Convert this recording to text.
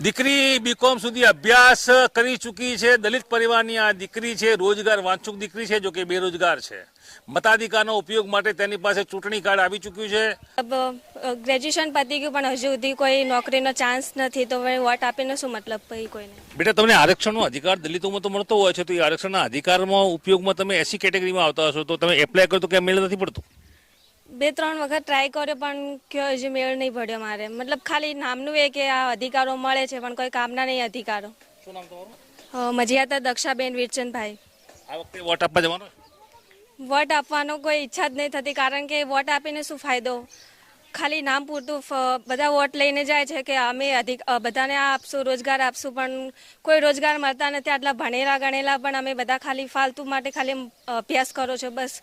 દીકરી બીકોમ સુધી અભ્યાસ કરી ચૂકી છે. દલિત પરિવારની આ દીકરી છે રોજગાર વાંચુક દીકરી છે જો કે બેરોજગાર છે. મતાધિકારનો ઉપયોગ માટે તેની પાસે ચૂંટણી કાર્ડ આવી ચૂક્યું છે. ગ્રેજ્યુએશન પતી ગયું પણ હજુ સુધી કોઈ નોકરીનો ચાન્સ નથી. તો હવે વોટ આપીને શું મતલબ પછી કોઈને? બેટા તમને આરક્ષણનો અધિકાર દલિતોમાં તો મળતો હોય છે. તો એ આરક્ષણના અધિકારમાં ઉપયોગમાં તમે એસી કેટેગરીમાં આવતા હશો. તો તમે એપ્લાય કરો તો કે મેળ નથી પડતું? બે ત્રણ વખત ટ્રાય કર્યો પણ કયો હજુ મેળ નહીં પડ્યો મારે. મતલબ ખાલી નામનું એ કે આ અધિકારો મળે છે પણ કોઈ કામના નહીં અધિકારો. શું નામ તમારું? મજિયાતા દક્ષાબેન વીરચંદભાઈ. આ વખતે વોટ આપવા જવાનો વોટ આપવાનો કોઈ ઈચ્છા જ નહીં થતી કારણ કે વોટ આપીને શું ફાયદો? ખાલી નામ પૂરતું બધા વોટ લઈને જાય છે કે અમે અધિક બધાને આ આપશું રોજગાર આપશું પણ કોઈ રોજગાર મળતા નથી. આટલા ભણેલા ગણેલા પણ અમે બધા ખાલી ફાલતુ માટે ખાલી અભ્યાસ કરો છો બસ.